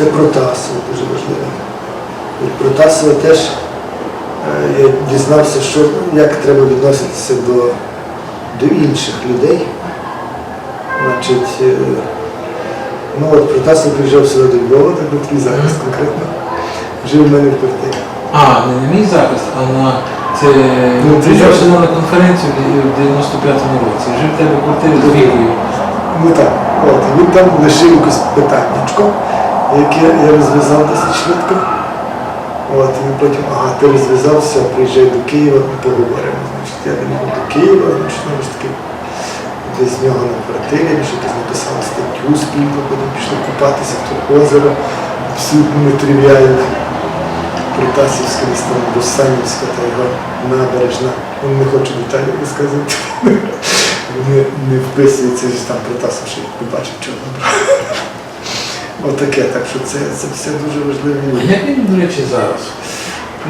Це Протасово дуже важливо. Протасова теж е, я дізнався, що, як треба відноситися до, до інших людей. Значить, е, ну от Протасов приїжджав сюди до Львова, так був такий захист конкретно. Жив у мене в квартирі. А, не на мій захист, а на це Ну, ну, приїжджав ж- сюди на конференцію в 95-му році. Жив в тебе в квартирі з Вікою. Ну так, от, він там лишив якесь питаннячко, яке я розв'язав досить швидко. От, він потім, ага, ти розв'язався, приїжджай до Києва, поговоримо. Значить, я доїхав до Києва, значить, знову ж таки, десь з нього на квартирі, він ще якось написав статтю спільно, потім пішли купатися в то озеро, абсолютно нетривіальне. Протасівська місто, Русанівська та його набережна. Ну, Не хочу деталі розказувати. Не вписуються, що там Протасов ще не бачив чого. Отаке, так що це, це все дуже А як він, до речі, зараз?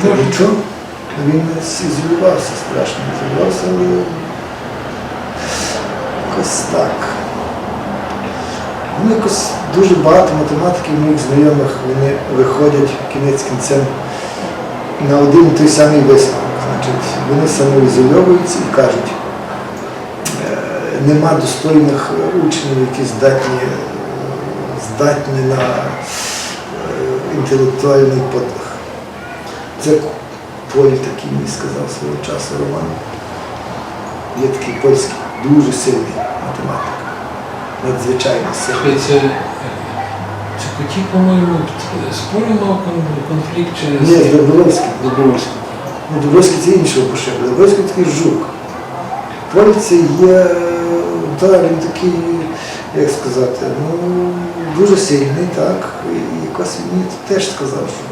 Та нічого, він ізолювався, страшно ізолювався, але якось так. Ну, якось дуже багато математиків моїх знайомих вони виходять кінець кінцем на один і той самий висновок. Значить, вони самоізольовуються і кажуть, е, нема достойних учнів, які здатні, здатні на е, інтелектуальний подвиг. Це Полі такий мені сказав свого часу Роман. Є такий польський, дуже сильний математик. Надзвичайно сильний. це, це, це по-моєму, спорі мав конфлікт чи Ні, з Добровольським. Добровольським. Ну, Добровольський це іншого пошив. Добровольський такий жук. Поль це є, та, він такий, як сказати, ну, дуже сильний, так. І якось він мені теж сказав, що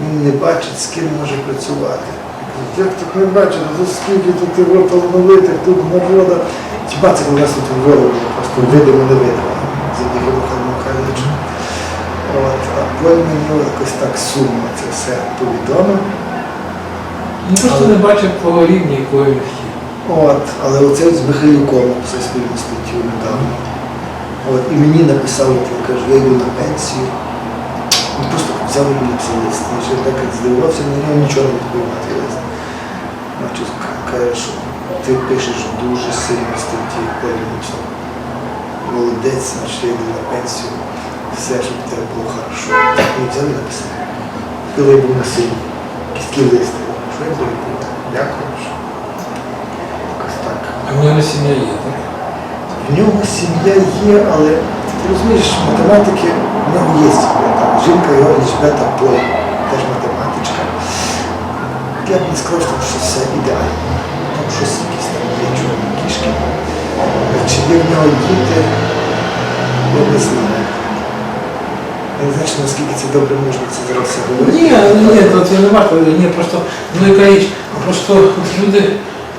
він не бачить, з ким може працювати. Як так не бачить, тут скільки тут його талановитих, тут народа. Хіба це у нас тут в Львові було просто видимо не видимо, завдяки Михайлу Михайловичу. От, а Поль мені якось так сумно це все повідомив. Ну просто не бачив того рівня, якого він хотів. От, але оце з Михайлюком написав спільну статтю недавно. От, і мені написав, от він каже, я йду на пенсію. Він просто взяв і написав лист. Я так здивувався, нього нічого не відповів лист. Значить, каже, що ти пишеш дуже сильні статті політично. Молодець, значить, я йду на пенсію. Все, щоб тебе було хорошо. І взяв і написав. Коли я був на силі. Такий лист. Що я буду? Дякую. В нього сім'я є, так? В нього сім'я є, але ти розумієш, математики в нього є сім'я. Там жінка його Елізабета Поль, теж математичка. Я б не сказав, що все ідеально. Там щось якісь там є чорні кішки. Чи є в нього діти, я не знаю. Я не знаю, наскільки це добре можна це зараз все говорити. Ні, ні, то це не варто. Ні, просто ну яка річ, просто люди,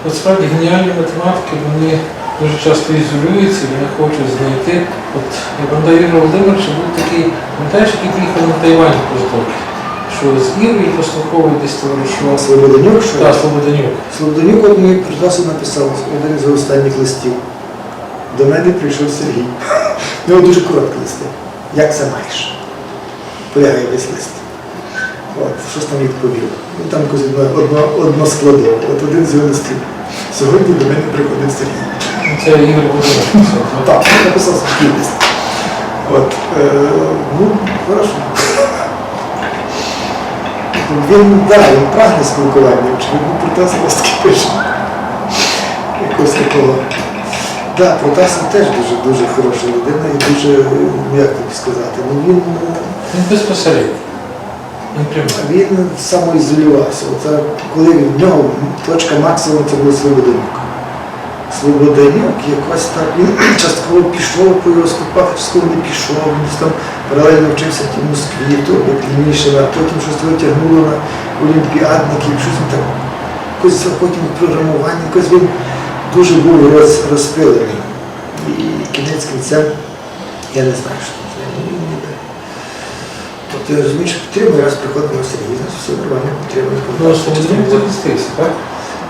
от справді геніальні математики, вони дуже часто ізолюються, вони хочуть знайти. От я пам'ятаю, Ігор Володимирович був такий, пам'ятаєш, який приїхав на Тайвань просто, що з Ірою послуховує десь товаришував. Свободенюк, що Так, Слободенюк. Слободенюк от мені прекрасно написав один з останніх листів. До мене прийшов Сергій. У дуже короткі листи. Як це маєш? Полягає весь лист. От, щось там відповів. Ну там якось одно, одно, складово. От один з його листів. Сьогодні до мене приходив Сергій. Це Ігор Володимирович. Так, він написав лист. От, е, ну, хорошо. Він, да, він прагне спілкування, очевидно, Протасов ось таки пише. Якось такого. Да, Протасов теж дуже дуже хороша людина і дуже, ну, як тобі сказати, ну він, Він безпосередньо. Він він самоізолювався. Оце, коли в нього точка максимуму це був Свободенюк. Свободенюк якось так, він частково пішов по його стопах, частково не пішов, він там паралельно вчився в тій Москві, то клініше, а потім щось витягнуло на олімпіадників, щось так, якось потім програмування, якось він дуже був роз, розпилений. І кінець кінцем, я не знаю, що це. Ну, він ніби. Тобто я розумію, що підтримує, раз приходить на Сергій, значить все нормально підтримує. Ну, Слободенюк захистився, так?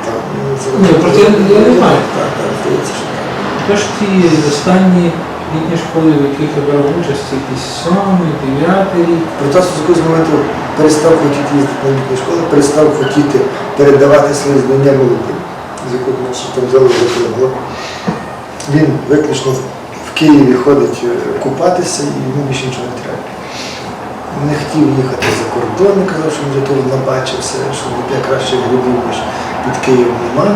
Так, ну, це Ні, просто я- не знаю. Так, так, здається, що так. Тож ті останні літні школи, в яких я брав участь, якісь сьомий, дев'ятий рік. Протас з якогось моменту перестав хотіти їздити на літні школи, перестав хотіти передавати свої знання молодим, з якого нас там взяли було. Він виключно в Києві ходить е, купатися і йому більше нічого не треба. Не хотів їхати за кордон, казав, що він вже тут набачився, що ніде кращих грибів, ніж під Києвом нема.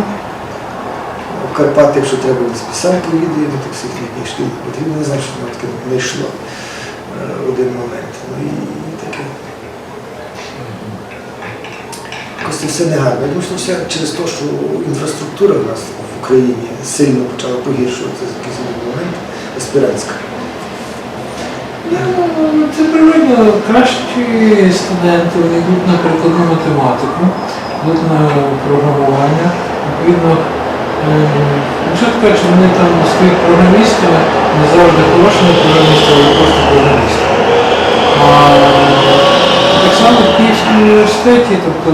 В Карпати, якщо треба, він сам поїде, ми так всіх не потрібно, не знаю, що воно таке не йшло е, в один момент. Ну і таке. Це все негарно. Я думаю, що все через те, що інфраструктура в нас в Україні сильно почала погіршуватися в якийсь момент, аспірантська. Це природно, кращі студенти вони йдуть на прикладну математику, йдуть на програмування. Відповідно, ем, якщо так кажуть, вони там стають програмістами, не завжди хорошими програмістами, а просто програмістами. А так само в Київському університеті, тобто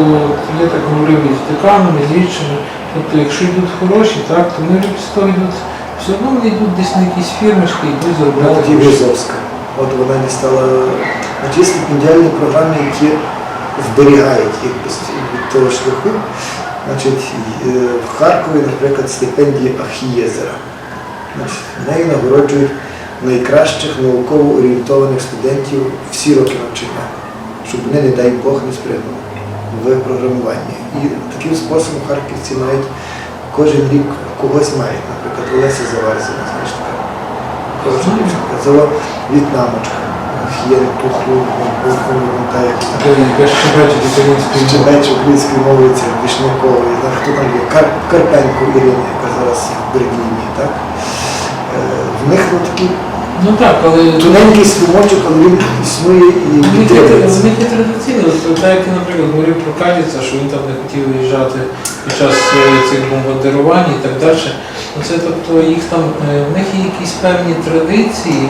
я так говорив із деканами, з іншими, тобто якщо йдуть хороші, так, то вони після того йдуть, все одно вони йдуть десь на якісь фірмочки, йдуть заробляти. От вона не стала. От стипендіальні програми, які зберігають їх від того шляху. Значить, е, в Харкові, наприклад, стипендія Ахієзера. Значить, нею нагороджують найкращих науково орієнтованих студентів всі роки навчання, щоб вони, не дай Бог, не спрягнули в програмуванні. І таким способом харківці мають кожен рік когось мають. Наприклад, Олеся Заварзіна, знаєш така. Це в'єтнамочка. Хєн Тухлу, та як там. Де яка ще бачить українською мовою. Щебече українською мовою, це Вишняковий, так, хто там є, Кар, Карпенко Ірина, яка зараз в Берліні, так? Е, В них ну, такий Ну так, але тоненький струмочок, але він існує і підтримується. в них є традиційно. Так як наприклад, говорив про Каліца, що він там не хотів виїжджати під час цих бомбардирувань і так далі. Це тобто їх там, е, в них є якісь певні традиції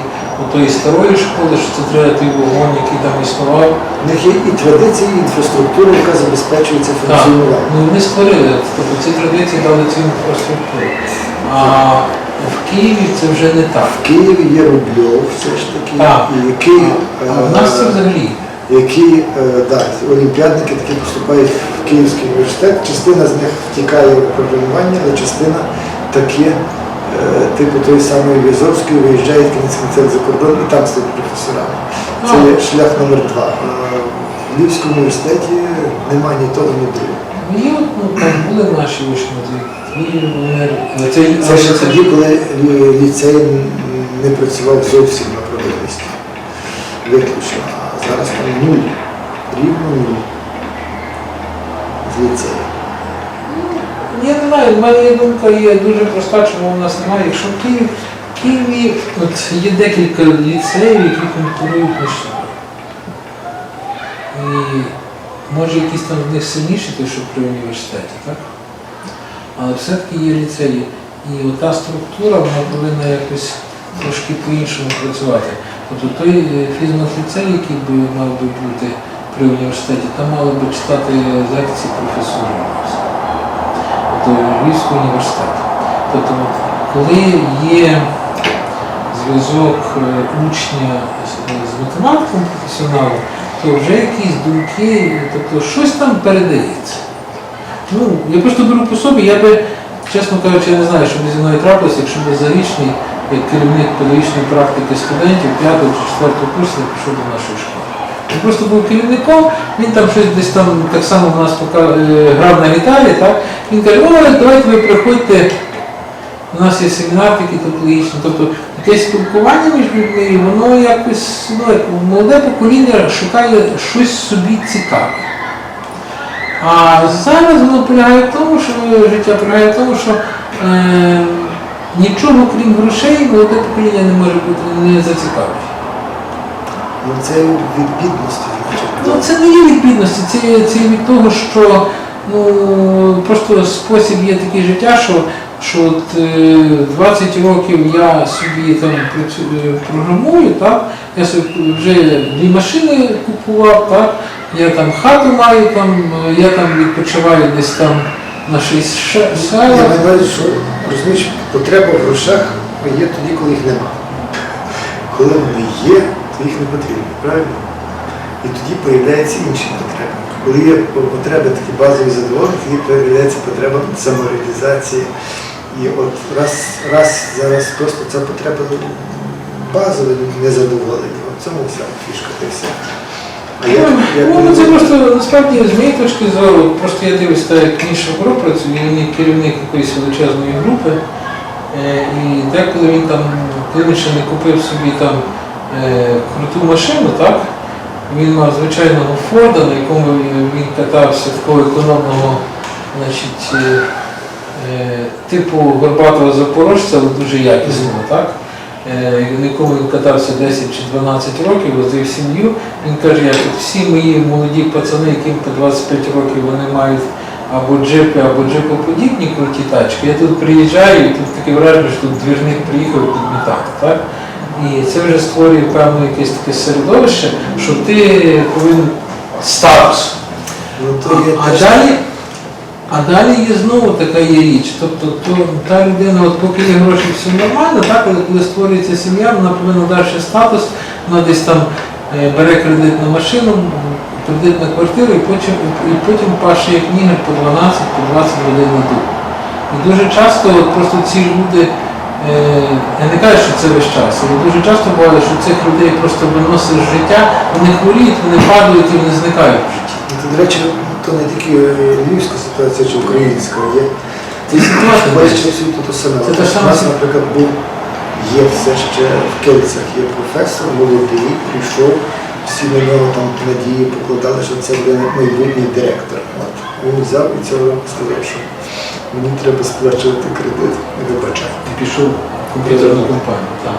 отої старої школи, що це треба той вогонь, який там існував. В них є і традиції, і інфраструктура, яка забезпечує це Так, функціонування. ну вони створили, тобто ці традиції дали цю інфраструктуру. А в Києві це вже не так. В Києві є Рубльов, все ж таки, Так. який, А в нас це е, взагалі. які е, да, олімпіадники такі поступають в Київський університет. Частина з них втікає в програмування, але частина такі, е, типу той самий Візовський, виїжджає в кінець кінцем за кордон і там стають професорами. Це є шлях номер два. В Львівському університеті немає ні того, ні другого. Ну, ну, там були наші вони- але це, Це ще тоді, коли лі- ліцей не працював зовсім на провідності. Виключно. А зараз там нуль. Рівно нуль. З ліцею. Я не знаю, в мене є думка є дуже проста, чому в нас немає. Якщо в Києві, в Києві от є декілька ліцеїв, які конкурують між собою. І може якісь там з них сильніші, той, що при університеті, так? Але все-таки є ліцеї. І ота структура вона повинна якось трошки по-іншому працювати. Тобто той е, фізмат-ліцей, який би мав би бути при університеті, там мали би читати лекції до Львівського університету. Тобто, коли є зв'язок е, учня з, математиком професіоналом, то вже якісь думки, тобто щось там передається. Ну, я просто беру по собі, я би, чесно кажучи, я не знаю, що б зі мною трапилося, якщо б зарічний, як керівник педагогічної практики студентів 5 чи 4 курсу пішов до нашої школи. Він просто був керівником, він там щось десь там так само в нас пока, е, грав на гітарі, так? Він каже, ой, давайте ви приходьте, у нас є семінар такий топологічний, тобто якесь спілкування між людьми, воно якось, ну, як молоде покоління шукає щось собі цікаве. А зараз воно полягає в тому, що життя полягає в тому, що е, нічого крім грошей молоде покоління не може бути не зацікавить. Ну це від бідності. Ну, це не є від бідності, це, це від того, що ну, просто спосіб є такий життя, що, що от, е, 20 років я собі там е, програмую, так? я собі вже дві машини купував, так? я там хату маю, там, е, я там відпочиваю десь там на 6 ше- Я селах. маю що розумієш, потреба в грошах є тоді, коли їх нема. коли вони є, то їх не потрібно, правильно? І тоді появляються інші потреби. Коли є потреби такі базові задоволення, тоді появляється потреба самореалізації. І от раз, раз зараз просто ця потреба базова незадоволення. В цьому вся фішка та й все. А як, як Ну, ви- це просто насправді з моєї точки зору, просто я дивлюся, як інші групи працює, він є керівник якоїсь величезної групи. Е, І деколи він там, коли він ще не купив собі там круту машину, так? Він мав звичайного Форда, на якому він катався такого економного, значить, е, е, типу горбатого запорожця, але дуже якісного, так? Е, на якому він катався 10 чи 12 років, возив сім'ю. Він каже, я тут всі мої молоді пацани, яким по 25 років вони мають або джипи, або джипоподібні круті тачки. Я тут приїжджаю і тут таке враження, що тут двірник приїхав підмітати. Так? І це вже створює певне якесь таке середовище, що ти повинен статус. Ну, А далі, а далі є знову така є річ. Тобто то, та людина, от поки є гроші, все нормально, так, але коли створюється сім'я, вона повинна далі статус, вона десь там е, бере кредит на машину, кредит на квартиру і потім, і потім паше як нігер по 12, по 20 годин на добу. І дуже часто от просто ці люди, я не кажу, що це весь час, але дуже часто буває, що цих людей просто виносить з життя, вони хворіють, вони падають і вони зникають в житті. То, до речі, то не тільки е, львівська ситуація чи українська є. Це ситуація. Бачите, світу то саме. Це те У саме нас, наприклад, був, є все ще в Кельцях, є професор, молодий, прийшов, всі на нього там надії покладали, що це буде майбутній директор. От. Він взяв і цього сказав, що мені треба сплачувати кредит і вибачати. і пішов в комп'ютерну компанію. Так.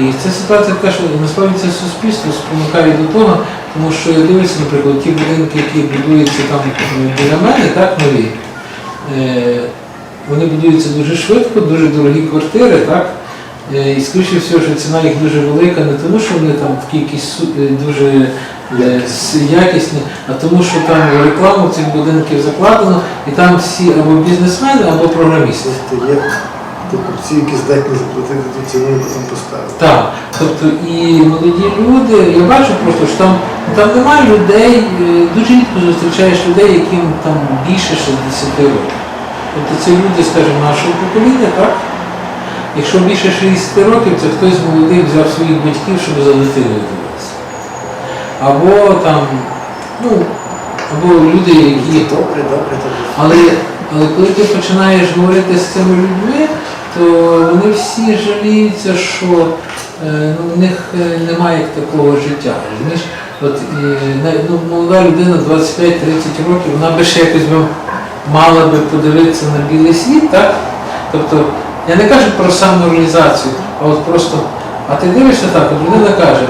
І ця ситуація така, що насправді це суспільство спонукає до того, тому що я дивлюся, наприклад, ті будинки, які будуються там е, біля мене, так, нові, е, вони будуються дуже швидко, дуже дорогі квартири, так? Е, І скоріше всього, що ціна їх дуже велика, не тому, що вони там су- е, дуже якісні, а тому, що там рекламу цих будинків закладено, і там всі або бізнесмени, або програмісти. Тобто є покупці, які здатні заплатити ту ціну, яку там поставили. Так, тобто і молоді люди, я бачу просто, що там, там немає людей, е, дуже рідко зустрічаєш людей, яким там більше 60 років. Тобто це люди, скажімо, нашого покоління, так? Якщо більше 60 років, це хтось з молодих взяв своїх батьків, щоб за дитиною. Або там, ну, або люди, які Добре, добре, добре. але, але коли ти починаєш говорити з цими людьми, то вони всі жаліються, що е, ну, в них е, немає такого життя. розумієш? От, і, ну, молода людина 25-30 років, вона би ще якось би мала би подивитися на білий світ, так? Тобто, я не кажу про самореалізацію, а от просто, а ти дивишся так, от людина каже,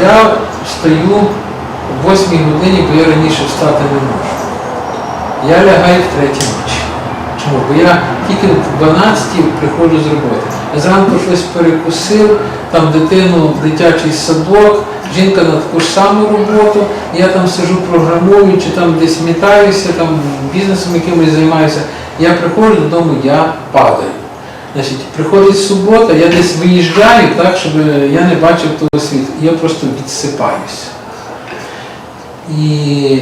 я встаю в 8 годині, бо я раніше встати не можу. Я лягаю в третій ночі. Чому? Бо я тільки в 12 приходжу з роботи. Я зранку щось перекусив, там дитину в дитячий садок, жінка на таку ж саму роботу, я там сижу програмую, чи там десь мітаюся, там бізнесом якимось займаюся. Я приходжу додому, я падаю. Значить, приходить субота, я десь виїжджаю, так, щоб я не бачив того світу. Я просто відсипаюся. І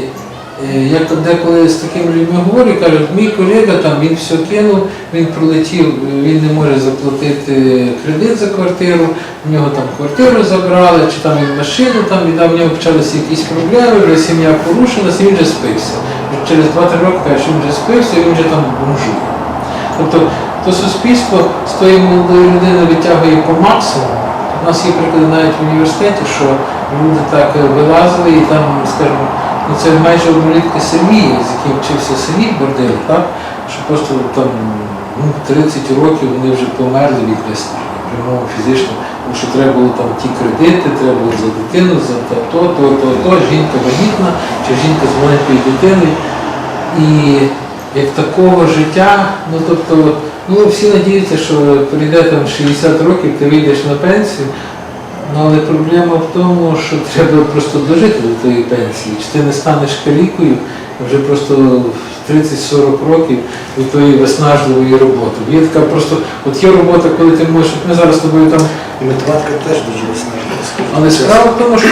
е, я коли- деколи з такими людьми говорю, кажуть, мій колега там він все кинув, він прилетів, е, він не може заплатити кредит за квартиру, в нього там квартиру забрали, чи там він машину там віддав, в нього почалися якісь проблеми, вже сім'я порушилася, і він вже спився. Через 2-3 роки каже, що він вже спився, він вже там бомжує. Тобто то суспільство з тої молодої людини витягує по максимуму. У нас є приклади навіть в університеті, що люди так е, вилазили і там, скажімо, ну це майже однолітки Сергія, з яким вчився Сергій Бордиль, так? що просто там ну, 30 років вони вже померли від виснаження, прямого фізично, тому що треба було там ті кредити, треба було за дитину, за то, то, то, то, то, жінка вагітна, чи жінка з маленькою дитиною. І як такого життя, ну тобто, ну всі надіються, що прийде там 60 років, ти вийдеш на пенсію. Ну, але проблема в тому, що треба просто дожити до тої пенсії. Чи ти не станеш калікою вже просто в 30-40 років від тої виснажливої роботи. Є така просто, от є робота, коли ти можеш, ми зараз з тобою там І математика теж дуже виснажлива. Але справа в тому, що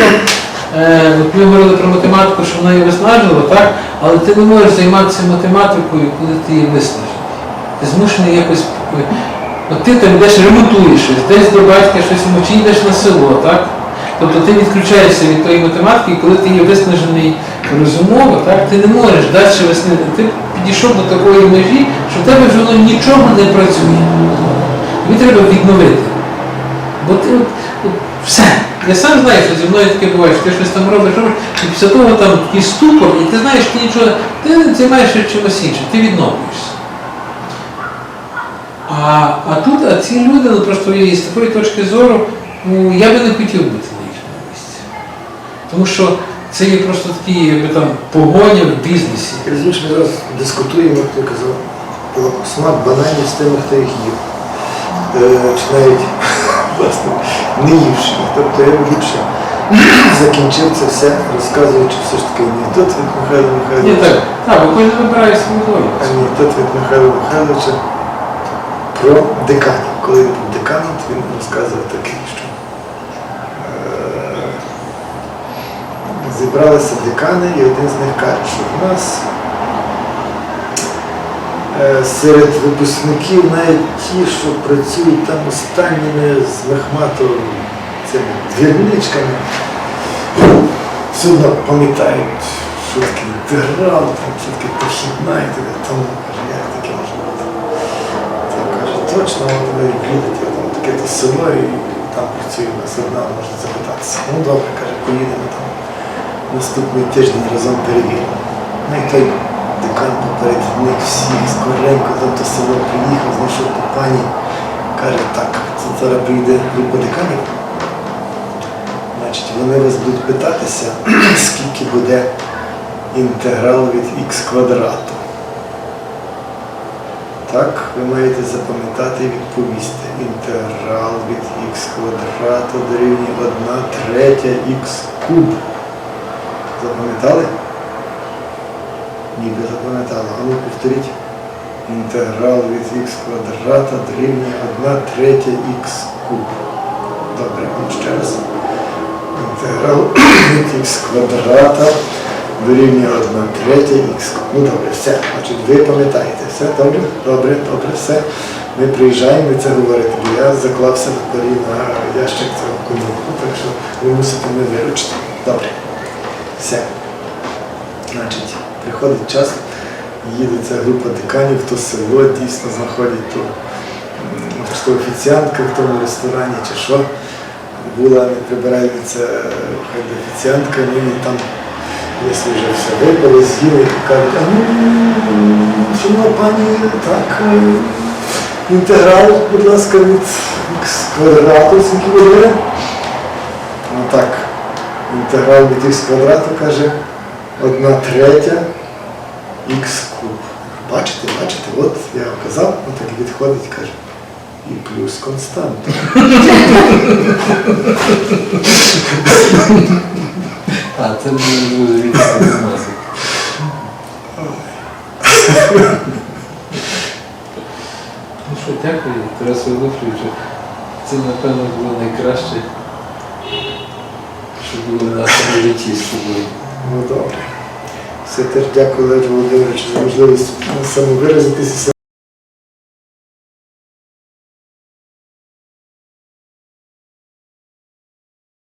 е, от ми говорили про математику, що вона її виснажила, так? але ти не можеш займатися математикою, коли ти її виснажений. Ти змушений якось. От ти там йдеш ремонтуєш щось, десь до батька щось йому, чи йдеш на село, так? Тобто ти відключаєшся від тої математики, і коли ти є виснажений розумово, так, ти не можеш далі виснажити. Ти підійшов до такої межі, що в тебе вже воно нічого не працює. Тобі треба відновити. Бо ти от, от, все. Я сам знаю, що зі мною таке буває, що ти щось там робиш, робиш, і після того там такий ступор, і ти знаєш, ти нічого, ти займаєшся чимось іншим, ти відновлюєшся. А, а тут, а ці люди, ну просто з такої точки зору, ну, я би не хотів бути на їхньому місці. Тому що це є просто такі, якби там погоня в бізнесі. Розумієш, ми зараз дискутуємо, як ти казав, про смак бананів з тими, хто їх їв. Е, Чи навіть власне не ївши. Тобто я ліпше закінчив це все, розказуючи все ж таки анекдот від Михайла Ні, так, так, бо кожен вибирає свою долю. Анекдот від Михайла Михайловича про деканів. Коли він був деканом, то він розказував таке, що е, зібралися декани, і один з них каже, що в нас е, серед випускників навіть ті, що працюють там останніми з мехматом цими двірничками, все одно пам'ятають, що таке інтеграл, там, що таке похідна і так. Тому каже, як таке може бути? Та каже, точно, ви їдете, там таке то село і там працює у нас одна, можна запитатися. Ну добре, каже, поїдемо там наступний тиждень разом перевіримо. Ну і той декан поперед них всіх скоренько там то село приїхав, знайшов по пані, каже, так, це зараз прийде група деканів. Значить, вони вас будуть питатися, скільки буде інтеграл від х квадрату. Так, ви маєте запам'ятати і відповісти. Інтеграл від х квадрату дорівнює 1 третя х куб. Запам'ятали? Ніби запам'ятали. А ну повторіть. Інтеграл від х квадрата дорівнює 1 третя х куб. Добре, ще раз. Інтеграл від х квадрата дорівнює 1 третя х. Ну добре, все. Значить, ви пам'ятаєте. Все добре? Добре, добре, все. Ми приїжджаємо і це говорити, бо я заклався на порі на ящик цього конюку, так що ви мусите мене виручити. Добре. Все. Значить, приходить час, їде ця група деканів, то село дійсно знаходять ту, то офіціантка в тому ресторані, чи що. Була не прибиральниця, хай офіціантка, ну і там якщо вже все випили, з'їли кажуть, а ну, пані, так, інтеграл, будь ласка, від х квадрату, скільки буде? Ну так, інтеграл від х квадрату каже, одна третя х куб. Бачите, бачите, от я казав, отак і відходить, каже. І плюс константа. А, це не зрозуміло. Ну що, дякую, Тарас Володимировичу. Це, напевно, було найкраще, що було в нашому житті з тобою. Ну добре. Все теж дякую Олегу Володимировичу за можливість самовиразитися.